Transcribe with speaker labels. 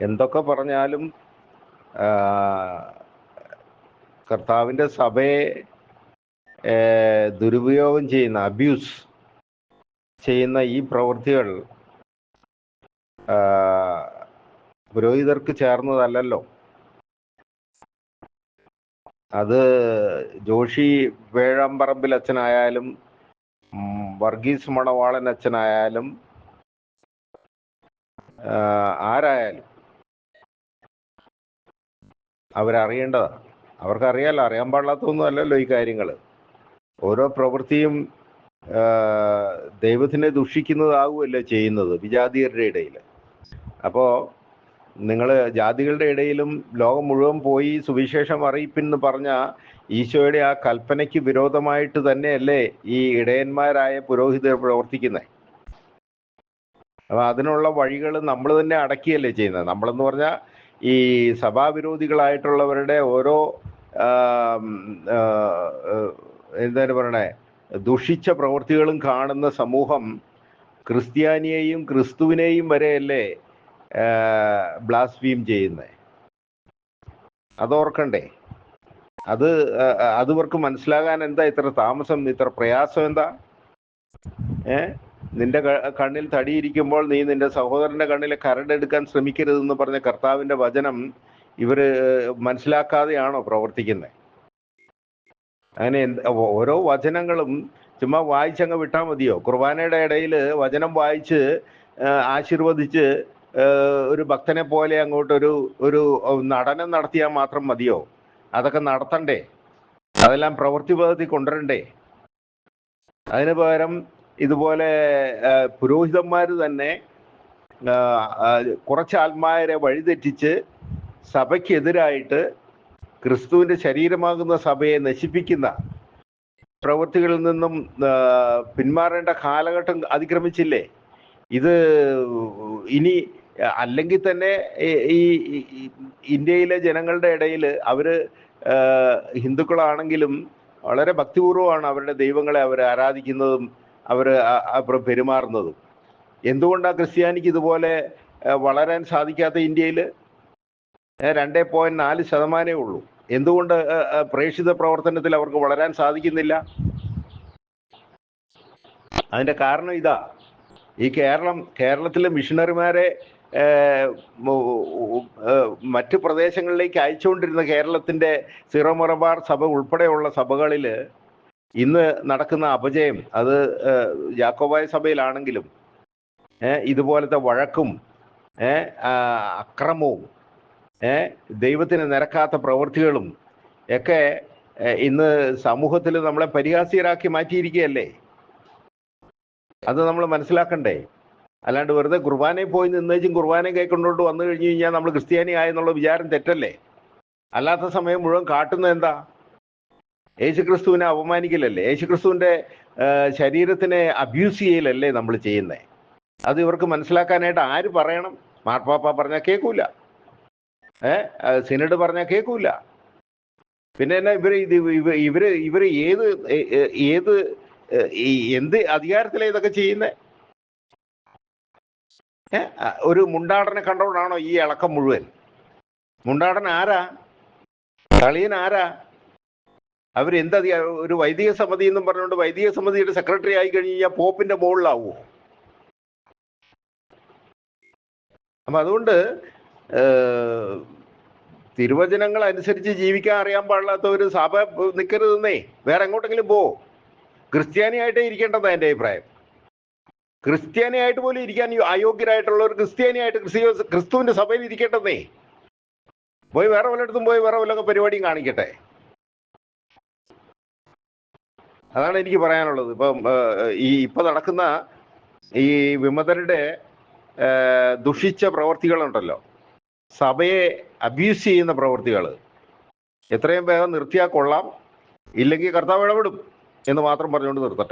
Speaker 1: എന്തൊക്കെ പറഞ്ഞാലും കർത്താവിന്റെ സഭയെ ദുരുപയോഗം ചെയ്യുന്ന അബ്യൂസ് ചെയ്യുന്ന ഈ പ്രവൃത്തികൾ പുരോഹിതർക്ക് ചേർന്നതല്ലല്ലോ. അത് ജോഷി വേഴാമ്പറമ്പിൽ അച്ഛനായാലും വർഗീസ് മണവാളൻ അച്ഛനായാലും ആരായാലും അവരറിയേണ്ടതാണ്. അവർക്കറിയാലോ അറിയാൻ പാടില്ലാത്തൊന്നും അല്ലല്ലോ ഈ കാര്യങ്ങൾ ഓരോ പ്രവൃത്തിയും ദൈവത്തിനെ ദുഷിക്കുന്നതാകുമല്ലോ ചെയ്യുന്നത് വിജാതീയരുടെ ഇടയിൽ അപ്പോൾ നിങ്ങൾ ജാതികളുടെ ഇടയിലും ലോകം മുഴുവൻ പോയി സുവിശേഷം അറിയിപ്പെന്ന് പറഞ്ഞ ഈശോയുടെ ആ കൽപ്പനയ്ക്ക് വിരോധമായിട്ട് തന്നെയല്ലേ ഈ ഇടയന്മാരായ പുരോഹിതർ പ്രവർത്തിക്കുന്നത് അപ്പൊ അതിനുള്ള വഴികൾ നമ്മൾ തന്നെ അടക്കിയല്ലേ ചെയ്യുന്നത്. നമ്മളെന്ന് പറഞ്ഞാൽ ഈ സഭാവിരോധികളായിട്ടുള്ളവരുടെ ഓരോ എന്താണ് പറയണേ ദുഷിച്ച പ്രവൃത്തികളും കാണുന്ന സമൂഹം ക്രിസ്ത്യാനിയെയും ക്രിസ്തുവിനെയും വരെയല്ലേ ബ്ലാസ്ഫീം ചെയ്യുന്നത് അതോർക്കണ്ടേ? അത് അതുവർക്ക് മനസ്സിലാകാൻ എന്താ ഇത്ര താമസം ഇത്ര പ്രയാസം എന്താ? ഏ? നിന്റെ കണ്ണിൽ തടിയിരിക്കുമ്പോൾ നീ നിന്റെ സഹോദരന്റെ കണ്ണിലെ കരടെടുക്കാൻ ശ്രമിക്കരുതെന്ന് പറഞ്ഞ കർത്താവിന്റെ വചനം ഇവർ മനസ്സിലാക്കാതെയാണോ പ്രവർത്തിക്കുന്നത് അങ്ങനെ ഓരോ വചനങ്ങളും ചുമ്മാ വായിച്ചങ്ങ് വിട്ടാൽ മതിയോ? കുർബാനയുടെ ഇടയിൽ വചനം വായിച്ച് ആശീർവദിച്ച് ഒരു ഭക്തനെ പോലെ അങ്ങോട്ട് ഒരു ഒരു നടനം നടത്തിയാൽ മാത്രം മതിയോ? അതൊക്കെ നടത്തണ്ടേ? അതെല്ലാം പ്രവൃത്തിപഥത്തിൽ കൊണ്ടുവരണ്ടേ? അതിന് പകരം ഇതുപോലെ പുരോഹിതന്മാർ തന്നെ കുറച്ച് ആത്മാരെ വഴിതെറ്റിച്ച് സഭയ്ക്കെതിരായിട്ട് ക്രിസ്തുവിന്റെ ശരീരമാകുന്ന സഭയെ നശിപ്പിക്കുന്ന പ്രവൃത്തികളിൽ നിന്നും പിന്മാറേണ്ട കാലഘട്ടം അതിക്രമിച്ചില്ലേ? ഇത് ഇനി അല്ലെങ്കിൽ തന്നെ ഈ- ഇന്ത്യയിലെ ജനങ്ങളുടെ ഇടയിൽ അവർ ഹിന്ദുക്കളാണെങ്കിലും വളരെ ഭക്തിപൂർവമാണ് അവരുടെ ദൈവങ്ങളെ അവർ ആരാധിക്കുന്നതും അവർ പെരുമാറുന്നതും. എന്തുകൊണ്ടാണ് ക്രിസ്ത്യാനിക്ക് ഇതുപോലെ വളരാൻ സാധിക്കാത്ത ഇന്ത്യയിൽ രണ്ടേ പോയിന്റ് നാല് ശതമാനമേ ഉള്ളൂ. എന്തുകൊണ്ട് പ്രേക്ഷിത പ്രവർത്തനത്തിൽ അവർക്ക് വളരാൻ സാധിക്കുന്നില്ല? അതിന്റെ കാരണം ഇതാ. ഈ കേരളം കേരളത്തിലെ മിഷണറിമാരെ മറ്റു മറ്റ് പ്രദേശങ്ങളിലേക്ക് അയച്ചുകൊണ്ടിരുന്ന കേരളത്തിന്റെ സിറോ മലബാർ സഭ ഉൾപ്പെടെയുള്ള സഭകളിൽ ഇന്ന് നടക്കുന്ന അപജയം അത് യാക്കോബായ സഭയിലാണെങ്കിലും ഇതുപോലത്തെ വഴക്കും അക്രമവും ദൈവത്തിന് നിരക്കാത്ത പ്രവൃത്തികളും ഒക്കെ ഇന്ന് സമൂഹത്തിൽ നമ്മളെ പരിഹാസ്യരാക്കി മാറ്റിയിരിക്കുകയല്ലേ? അത് നമ്മൾ മനസ്സിലാക്കണ്ടേ? അല്ലാണ്ട് വെറുതെ കുർബാനയിൽ പോയി നിന്നേച്ചും കുർബാനയും കൈക്കൊണ്ടോട്ട് വന്നു കഴിഞ്ഞു കഴിഞ്ഞാൽ നമ്മൾ ക്രിസ്ത്യാനി ആയെന്നുള്ള വിചാരം തെറ്റല്ലേ? അല്ലാത്ത സമയം മുഴുവൻ കാട്ടുന്നത് എന്താ? യേശുക്രിസ്തുവിനെ അപമാനിക്കലല്ലേ? യേശുക്രിസ്തുവിന്റെ ആ, ശരീരത്തിനെ അബ്യൂസ് ചെയ്യലല്ലേ നമ്മൾ ചെയ്യുന്നത് അത് ഇവർക്ക് മനസ്സിലാക്കാനായിട്ട് ആര് പറയണം? മാർപ്പാപ്പ പറഞ്ഞാൽ കേൾക്കൂല ഏ? ആ, സിനഡ് പറഞ്ഞാൽ കേൾക്കൂല പിന്നെ എന്നാ ഇവർ ഇത് ഇവ- ഇവർ ഇവർ ഏത് ഏത് എന്ത് അധികാരത്തിലെ ഇതൊക്കെ ചെയ്യുന്നത് ഒരു മുണ്ടാടനെ കണ്ടോണ്ടാണോ ഈ ഇളക്കം മുഴുവൻ? മുണ്ടാടൻ ആരാ? കളിയൻ ആരാ? അവരെന്ത് എന്താ ഒരു വൈദിക സമിതി എന്നും പറഞ്ഞുകൊണ്ട് വൈദിക സമിതിയുടെ സെക്രട്ടറി ആയി കഴിഞ്ഞ് കഴിഞ്ഞാൽ പോപ്പിന്റെ മുകളിലാവോ? അപ്പൊ അതുകൊണ്ട് തിരുവചനങ്ങൾ അനുസരിച്ച് ജീവിക്കാൻ അറിയാൻ പാടില്ലാത്ത ഒരു സഭ നിൽക്കരുതെന്നേ വേറെ എങ്ങോട്ടെങ്കിലും പോ. ക്രിസ്ത്യാനിയായിട്ടേ ഇരിക്കേണ്ടതാ എന്റെ അഭിപ്രായം. ക്രിസ്ത്യാനിയായിട്ട് പോലും ഇരിക്കാൻ അയോഗ്യരായിട്ടുള്ള ഒരു ക്രിസ്ത്യാനിയായിട്ട് ക്രിസ്ത്യ ക്രിസ്തുവിന്റെ സഭയിൽ ഇരിക്കേണ്ടതേ. പോയി വേറെ വല്ലയിടത്തും പോയി വേറെ വല്ല പരിപാടിയും കാണിക്കട്ടെ. അതാണ് എനിക്ക് പറയാനുള്ളത്. ഇപ്പം ഈ ഇപ്പൊ നടക്കുന്ന ഈ വിമതരുടെ ദുഷിച്ച പ്രവർത്തികളുണ്ടല്ലോ. സഭയെ അബ്യൂസ് ചെയ്യുന്ന പ്രവർത്തികൾ. എത്രയും വേഗം നിർത്തിയാൽ കൊള്ളാം. ഇല്ലെങ്കിൽ കർത്താവ് ഇടപെടും എന്ന് മാത്രം പറഞ്ഞുകൊണ്ട് നിർത്തട്ടെ.